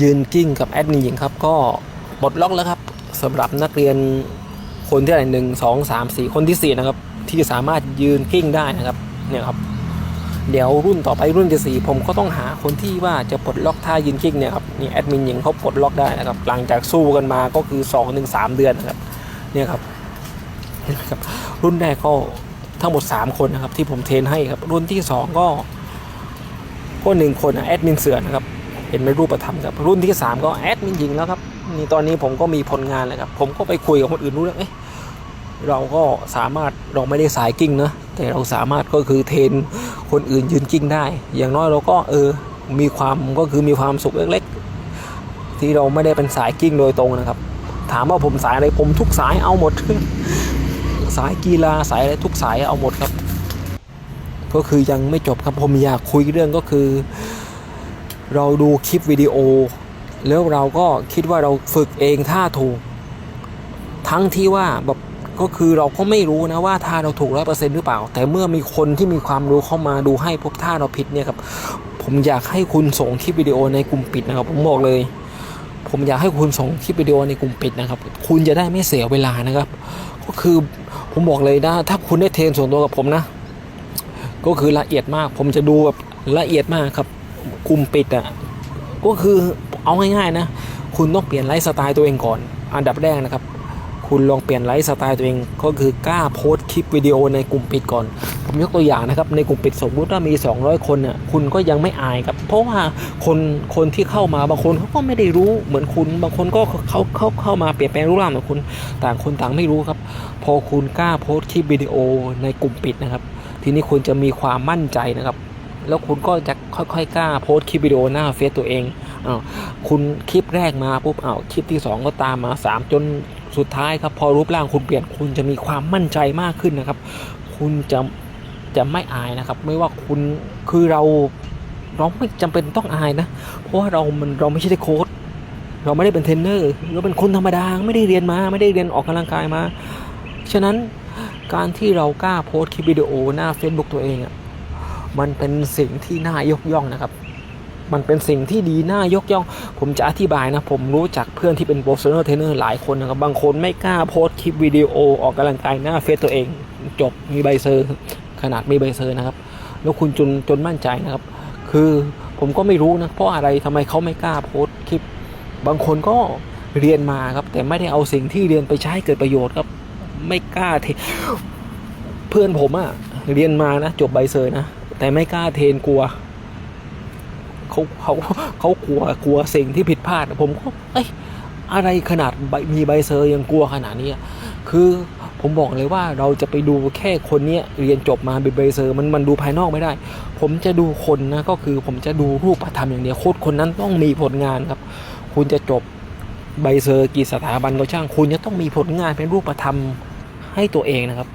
ยืนกิ้งกับแอดมินหญิงครับก็ปลดล็อกแล้วครับสำหรับนักเรียนคนที่อะไรหนึ่งสองสามสี่คนที่สี่นะครับ ที่สามารถยืนกิ้งได้นะครับเนี่ยครับเดี๋ยวรุ่นต่อไปรุ่นที่สี่ผมก็ต้องหาคนที่ว่าจะปลดล็อกท่ายืนกิ้งเนี่ยครับนี่แอดมินหญิงเขาปลดล็อกได้นะครับ หลังจากสู้กันมาก็คือ2องถึงสามเดือนนะครับเนี่ยครับเห็นไหมครับรุ่นแรกก็ทั้งหมด 3 คนนะครับที่ผมเทรนให้ครับ รุ่นที่ 2 ก็ก็หนึ่งคนนะแอดมินเสือนะครับ เห็นในรูปธรรมครับ รุ่นที่ 3 ก็แอดมินหญิงแล้วครับนี่ตอนนี้ผมก็มีผลงานแล้วครับ ผมก็ไปคุยกับคนอื่นรู้แล้วเอ๊ะเราก็สามารถเราไม่ได้สายกิ้งนะแต่เราสามารถก็คือเทรนคนอื่นยืนกิ้งได้ อย่างน้อยเราก็เออมีความก็คือมีความสุขเล็กๆ ที่เราไม่ได้เป็นสายกิ้งโดยตรงนะครับ ถามว่าผมสายอะไรผมทุกสายเอาหมด สายกีฬาสายอะไรทุกสายเอาหมดครับ ก็คือยังไม่จบครับผมอยากคุยเรื่องก็คือ เราดูคลิปวิดีโอ แล้วเราก็คิดว่าเราฝึกเองท่าถูก ทั้งที่ว่าแบบก็คือเราก็ไม่รู้นะว่าท่าเราถูกร้อยเปอร์เซ็นต์หรือเปล่า แต่เมื่อมีคนที่มีความรู้เข้ามาดูให้พบท่าเราผิดเนี่ยครับ ผมอยากให้คุณส่งคลิปวิดีโอในกลุ่มปิดนะครับ ผมบอกเลย ผมอยากให้คุณส่งคลิปวิดีโอในกลุ่มปิดนะครับ คุณจะได้ไม่เสียเวลานะครับ ก็คือผมบอกเลยนะถ้าคุณได้เทรนส่วนตัวกับผมนะ ก็คือละเอียดมาก ผมจะดูแบบละเอียดมากครับ กลุ่มปิดอะก็คือเอาง่ายๆนะ คุณต้องเปลี่ยนไลฟ์สไตล์ตัวเองก่อน อันดับแรกนะครับ คุณลองเปลี่ยนไลฟ์สไตล์ตัวเอง ก็คือกล้าโพสต์คลิปวิดีโอในกลุ่มปิดก่อน ผมยกตัวอย่างนะครับ ในกลุ่มปิดสมมติว่ามี 200 คนน่ะคุณก็ยังไม่อายครับ เพราะว่าคนคนที่เข้ามาบางคนเขาก็ไม่ได้รู้เหมือนคุณ บางคนก็เขาเขาเข้ามาเปลี่ยนแปลงรูปร่างเหมือนคุณ ต่างคนต่างไม่รู้ครับ พอคุณกล้าโพสต์คลิปวิดีโอในกลุ่มปิดนะครับ ทีนี้คุณจะมีความมั่นใจนะครับ แล้วคุณก็จะค่อยๆกล้าโพสคลิปวิดีโอหน้าเฟซตัวเองอ้าวคุณคลิปแรกมาปุ๊บอ้าวคลิปที่ 2 ก็ตามมา 3 จนสุดท้ายครับพอรูปร่างคุณเปลี่ยนคุณจะมีความมั่นใจมากขึ้นนะครับ คุณจะจะไม่อายนะครับ ไม่ว่าคุณคือเราเราไม่จำเป็นต้องอายนะ เพราะว่าเรามันเราไม่ใช่โค้ชเราไม่ได้เป็นเทรนเนอร์เราเป็นคนธรรมดาไม่ได้เรียนมา ไม่ได้เรียนออกกำลังกายมา ฉะนั้นการที่เรากล้าโพสคลิปวิดีโอหน้า Facebook ตัวเองอะ มันเป็นสิ่งที่น่ายกย่องนะครับ มันเป็นสิ่งที่ดีน่ายกย่อง ผมจะอธิบายนะ ผมรู้จักเพื่อนที่เป็นโปรเฟชชั่นอลเทรนเนอร์หลายคนนะครับ บางคนไม่กล้าโพสคลิปวิดีโอออกกำลังกายหน้าเฟซตัวเอง จบมีใบเซอร์ ขนาดมีใบเซอร์นะครับ แล้วคุณจนจนมั่นใจนะครับ คือผมก็ไม่รู้นะ เพราะอะไรทำไมเขาไม่กล้าโพสคลิป บางคนก็เรียนมาครับ แต่ไม่ได้เอาสิ่งที่เรียนไปใช้เกิดประโยชน์ครับ ไม่กล้าเทเพื่อนผมอะเรียนมานะ จบใบเซอร์นะ แต่ไม่กล้าเทนกลัวเขาเขาเขากลัวกลัวสิ่งที่ผิดพลาดผมก็เอ้ยอะไรขนาดมีใบเซอร์ยังกลัวขนาดนี้คือผมบอกเลยว่าเราจะไปดูแค่คนเนี้ยเรียนจบมาเป็นใบเซอร์มันมันดูภายนอกไม่ได้ ผมจะดูคนนะก็คือผมจะดูรูปธรรมอย่างเดียวโค้ชคนนั้นต้องมีผลงานครับ คุณจะจบใบเซอร์กี่สถาบันก็ช่าง คุณจะต้องมีผลงานเป็นรูปธรรมให้ตัวเองนะครับ